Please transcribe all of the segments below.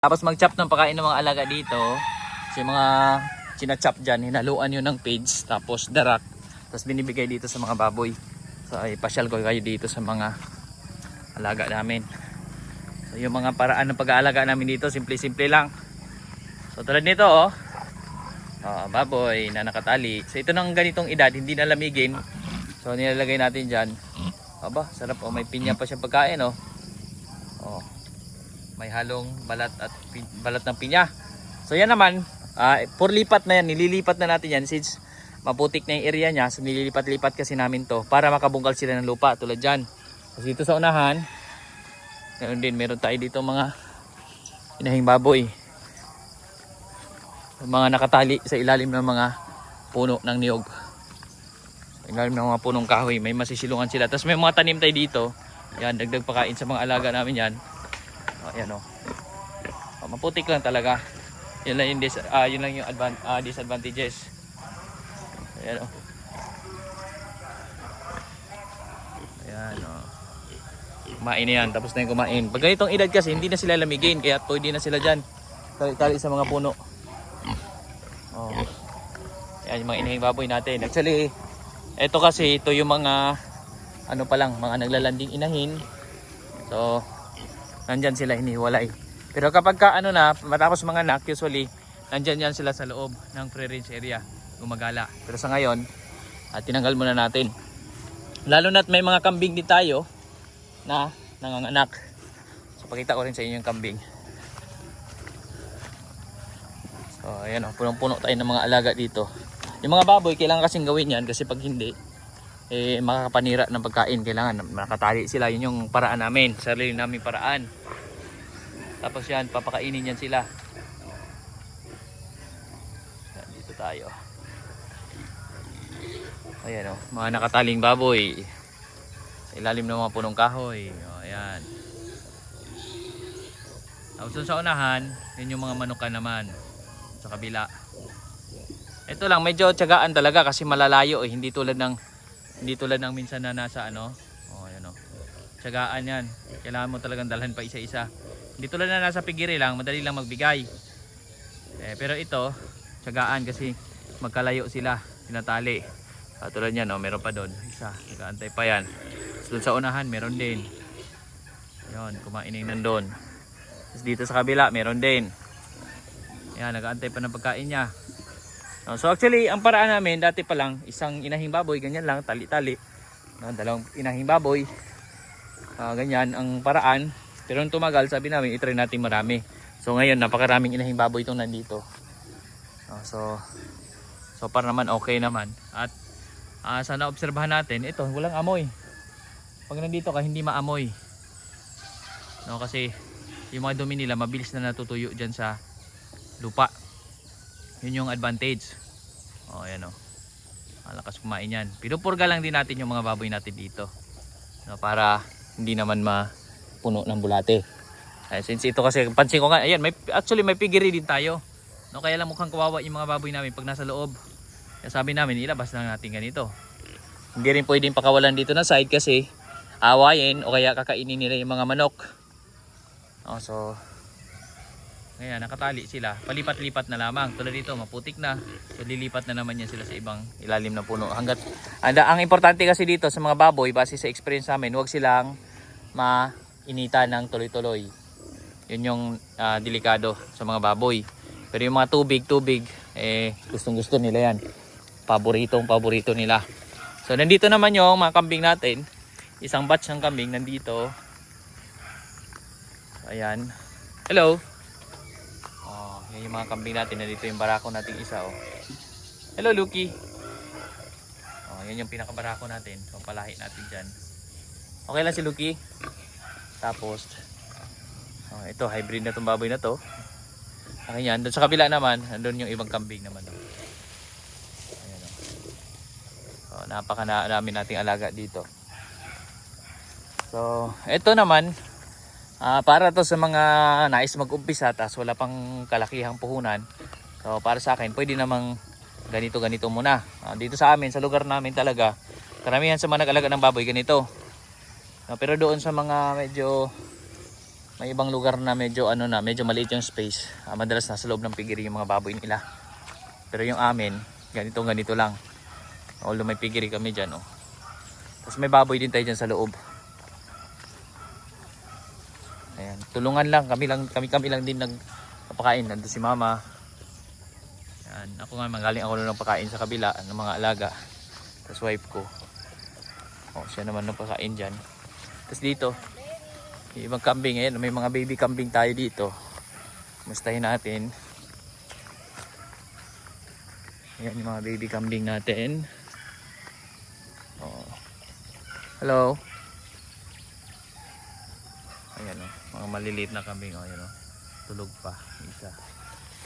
Tapos mag-chop ng pagkain ng mga alaga dito. Kasi mga chinachop dyan, hinaluan yun ng page, tapos darak. Tapos binibigay dito sa mga baboy. So ay pasyal ko kayo dito sa mga alaga namin. So yung mga paraan ng pag-aalaga namin dito, simple-simple lang. So tulad nito oh. Oh, baboy na nakatali. So ito ng ganitong edad, hindi na lamigin. So nilalagay natin dyan. Aba, sarap oh. May pinya pa siyang pagkain oh. Oh. May halong balat at balat ng pinya. So yan naman, for lipat na yan, nililipat na natin yan since maputik na yung area niya. So nililipat-lipat kasi namin to para makabungkal sila ng lupa tulad dyan. So dito sa unahan, meron din, meron tayo dito mga inahing baboy. Mga nakatali sa ilalim ng mga puno ng niyog. Sa ilalim ng mga punong kahoy, may masisilungan sila. Tapos may mga tanim tayo dito. Yan, dagdag pakain sa mga alaga namin yan. Oh, yan oh. Oh, maputik lang talaga. Yun lang yung, dis ah, yun lang yung advan ah, disadvantages. Ayan oh. Ayan oh. Kumain na yan, tapos na yung kumain. Pag ganitong edad kasi, hindi na sila lamigin, kaya pwede na sila dyan. Tali-tali sa mga puno. Oh. Ayan yung mga inahing baboy natin. Actually, ito kasi, ito yung mga, ano pa lang, mga naglalanding inahin. So, nandyan sila hiniwalay. Pero kapag ka ano na, matapos mga anak, usually, nandyan yan sila sa loob ng free-range area, gumagala. Pero sa ngayon, at tinanggal muna natin. Lalo na't may mga kambing din tayo na nanganganak. So pakita ko rin sa inyo yung kambing. So ayan o, punong-puno tayo ng mga alaga dito. Yung mga baboy, kailangan kasing gawin yan kasi pag hindi, eh makakapanira ng pagkain. Kailangan makatali sila. Yun yung paraan namin. Sarili namin paraan. Tapos yan, papakainin yan sila. Yan, dito tayo. Ayan o, mga nakataling baboy. Ilalim ng mga punong kahoy. O, ayan. Tapos sa unahan, yun yung mga manuka naman. Sa kabila. Ito lang, medyo tiyagaan talaga kasi malalayo eh. Hindi tulad ng hindi tulad ng minsan na nasa ano. Oh, ayan oh. Tiyagaan yan. Kailangan mo talagang dalhan pa isa-isa. Hindi tulad na nasa pigiri lang, madali lang magbigay. Eh, pero ito, tiyagaan kasi magkalayo sila, tinatali. At tulad yan, oh, meron pa doon. Isa, nag-aantay pa yan. Doon sa unahan, meron din. Yun, kumain na. Tapos dito sa kabila, meron din. Yan, nag-aantay pa ng pagkain niya. No, so actually, ang paraan namin dati pa lang, isang inahing baboy, ganyan lang, tali-tali. No, dalawang inahing baboy. Ah, ganyan ang paraan. Pero nung tumagal, sabi namin, itry natin marami. So ngayon, napakaraming inahing baboy itong nandito. No, so, so para naman okay naman. At ah, sana obserbahan natin, ito, walang amoy. Pag nandito ka, hindi maamoy. No, kasi yung mga dumi nila, mabilis na natutuyo dyan sa lupa. Yun yung advantage. O, ayan o. Malakas kumain yan. Pinupurga lang din natin yung mga baboy natin dito. No, para hindi naman mapuno ng bulate. Ay, since ito kasi, pansin ko nga, ayan, may, actually may pigiri din tayo. No, kaya lang mukhang kawawa yung mga baboy namin pag nasa loob. Kaya sabi namin, ilabas lang natin ganito. Hindi rin pwedeng pakawalan dito na side kasi awayin o kaya kakainin nila yung mga manok. Oh, so, ngayon, nakatali sila. Palipat-lipat na lamang. Tulad dito, maputik na. So, lilipat na naman yan sila sa ibang ilalim na puno. Hanggat, anda, ang importante kasi dito sa mga baboy, base sa experience namin, huwag silang mainita ng tuloy-tuloy. Yun yung ah, delikado sa mga baboy. Pero yung mga tubig, tubig, eh, gustong-gusto nila yan. Paboritong paborito nila. So, nandito naman yung mga kambing natin. Isang batch ng kambing nandito. Ayan. Hello. Oh, yan yung mga kambing natin. Nandito yung barako nating isa oh. Hello, Lucky. Oh, yan yung pinakabarako natin. So, palahi natin dyan. Okay lang si Lucky. Tapos, oh, ito, hybrid na tong baboy na to. Akin yan. Doon sa kabila naman, nandun yung ibang kambing naman. Oh. Ayan, oh. Oh, napaka na, namin nating alaga dito. So, ito naman, Ah, para to sa mga nais mag-umpisa tas wala pang kalakihang puhunan. So para sa akin, pwede namang ganito ganito muna. Ah, dito sa amin, sa lugar namin talaga, karamihan sa mga nag-alaga ng baboy ganito. Ah, pero doon sa mga medyo may ibang lugar na medyo ano na, medyo maliit yung space. Ah, madalas nasa loob ng pigiri yung mga baboy nila. Pero yung amin, ganito ganito lang. Although may pigiri kami dyan, oh. Tapos may baboy din tayo dyan sa loob. Ayan, tulungan lang kami lang kami kami lang din nagpapakain. Nandun si Mama. Ayan, ako nga magaling ako nung pakain sa kabila ng mga alaga. Tapos wife ko. Oh, siya naman nagpakain diyan. Tapos dito, yung ibang kambing ayan, may mga baby kambing tayo dito. Mustahin natin. Ayan yung mga baby kambing natin. Oh. Hello. Ayan o, mga maliliit na kambing o, ayan o. Tulog pa, isa.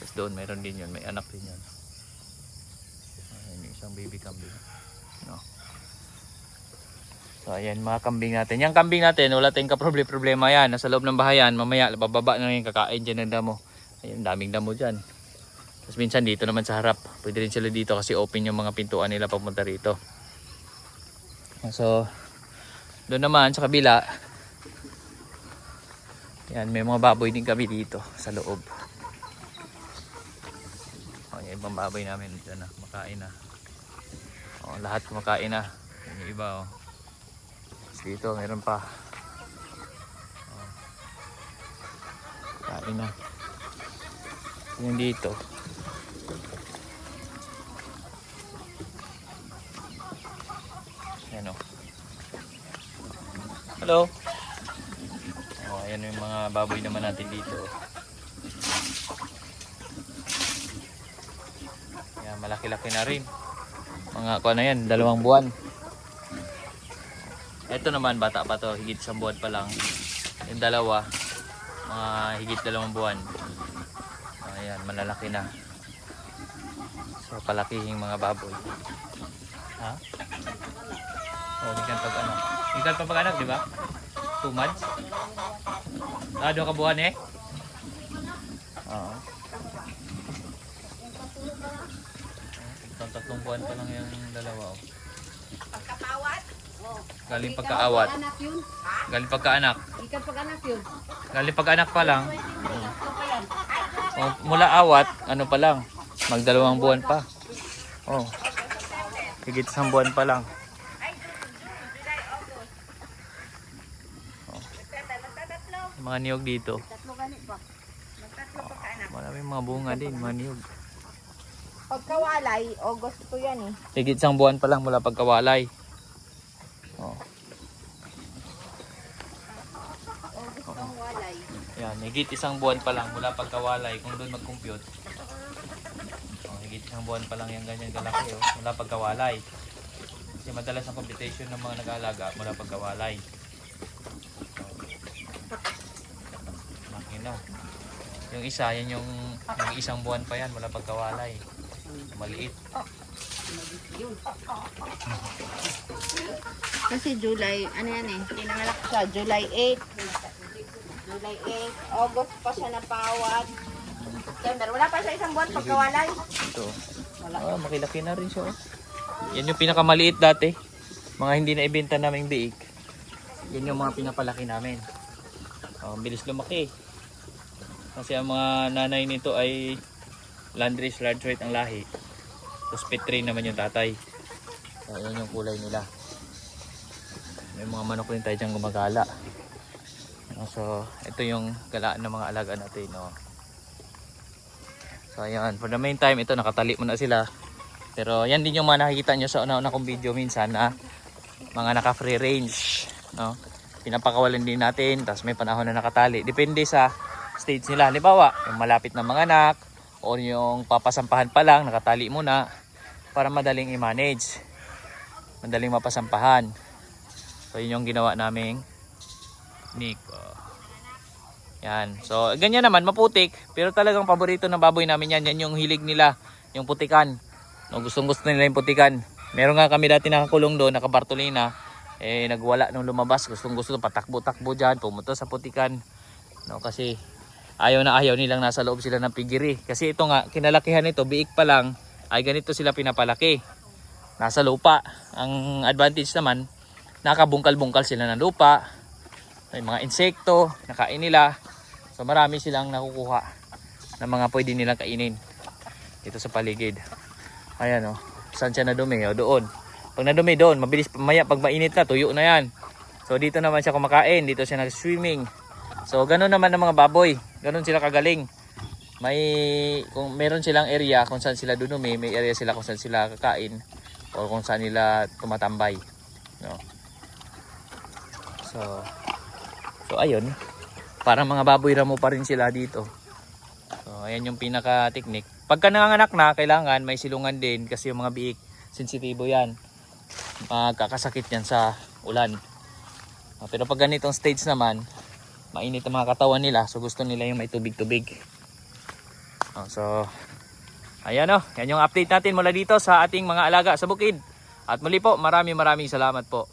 Tapos doon, mayroon din yun, may anak din yun. Ayan yung isang baby kambing. No. So ayan mga kambing natin. Yung kambing natin, wala tayong kaproblema yan. Nasa loob ng bahayan, mamaya bababa na yung kakain dyan ng damo. Ayan, daming damo dyan. Tapos minsan dito naman sa harap. Pwede rin sila dito kasi open yung mga pintuan nila papunta rito. So, doon naman sa kabila, yan, may mga baboy din kami dito sa loob. O, yung ibang baboy namin dyan na, makain na. O, lahat kumakain na. Yung iba, o. Dito, meron pa. O. Kain na. Yung dito. Yan o. Hello. Oh, ayan yung mga baboy naman natin dito. Yan, malaki-laki na rin. Mga kuha na yan, dalawang buwan. Ito naman, bata pa to, higit isang buwan pa lang. Yung dalawa, mga higit dalawang buwan. Ayan, malalaki na. So, palakihing mga baboy. Ha? Oh, bigyan pag ano. Bigyan pa pag anak, di ba? Two months? Ah, doon ka buwan eh? Oo. Tatlong buwan pa lang yung dalawa. Oh. Galing pagkaawat. Galing pagkaanak. Ikaw pag-anak yun? Galing pag-anak pa lang. Oh, mula awat, ano pa lang. Magdalawang buwan pa. Oh. Higit isang buwan pa lang. Oh. Yung Mga niyog dito. Pagkaanak. Maraming mga bunga din, mga niyog. Pagkawalay, August ko yan eh. Higit isang buwan pa lang mula pagkawalay. Oh. August ang walay. Yan, higit isang buwan pa lang mula pagkawalay kung doon mag-compute. Oh, higit isang buwan pa lang yung ganyan kalaki oh, mula pagkawalay. Kasi madalas ang computation ng mga nag-aalaga mula pagkawalay. Oh. Laki na. Yung isa, yan yung nag-isang buwan pa yan mula pagkawalay. Maliit. Kasi July, ano yan eh, pinanganak siya, July 8. July 8, August pa siya napawat. September, wala pa siya isang buwan pagkawalay. Ito. Ah, makilaki na rin siya. oh. Yan yung pinakamaliit dati. Mga hindi na ibenta naming biik. Yan yung mga pinapalaki namin. Oh, bilis lumaki. Kasi ang mga nanay nito ay Landry's large white ang lahi. Tapos Petri naman yung tatay. So, yan yung kulay nila. May mga manok rin tayo dyan gumagala. So, ito yung galaan ng mga alaga natin. No? So ayan, for the meantime, ito nakatali mo na sila. Pero yan din yung mga nakikita nyo sa una-una kong video minsan na mga naka free range. No? Pinapakawalan din natin, tapos may panahon na nakatali. Depende sa stage nila. Halimbawa, yung malapit na mga anak, o yung papasampahan pa lang, nakatali muna para madaling i-manage. Madaling mapasampahan. So yun yung ginawa naming Nico. Yan. So, ganyan naman, maputik. Pero talagang paborito ng baboy namin yan. Yan yung hilig nila, yung putikan. No, gustong gusto nila yung putikan. Meron nga kami dati nakakulong doon, nakabartolina. Eh, nagwala nung lumabas. Gustong gusto patakbo-takbo dyan, pumunta sa putikan. No, kasi ayaw na ayaw nilang nasa loob sila ng pigiri. Kasi ito nga, kinalakihan nito, biik pa lang, ay ganito sila pinapalaki. Nasa lupa. Ang advantage naman, nakabungkal-bungkal sila ng lupa. May mga insekto, nakain nila. So marami silang nakukuha ng mga pwede nilang kainin dito sa paligid. Ayan oh. Saan siya nadumi? O doon. Pag nadumi doon, mabilis maya pag mainit na, tuyo na yan. So dito naman siya kumakain, dito siya nag-swimming. So ganun naman ang mga baboy. Ganun sila kagaling. May kung meron silang area kung saan sila dunumi, may area sila kung saan sila kakain o kung saan nila tumatambay. No. So So ayun, parang mga baboy ramo pa rin sila dito. So ayan yung pinaka technique. Pagka nanganganak na, kailangan may silungan din kasi yung mga biik sensitibo yan. Magkakasakit yan sa ulan. Pero pag ganitong stage naman, mainit ang mga katawan nila so gusto nila yung may tubig-tubig. Ah, so ayan o, yan yung update natin mula dito sa ating mga alaga sa bukid. At muli po, maraming maraming salamat po.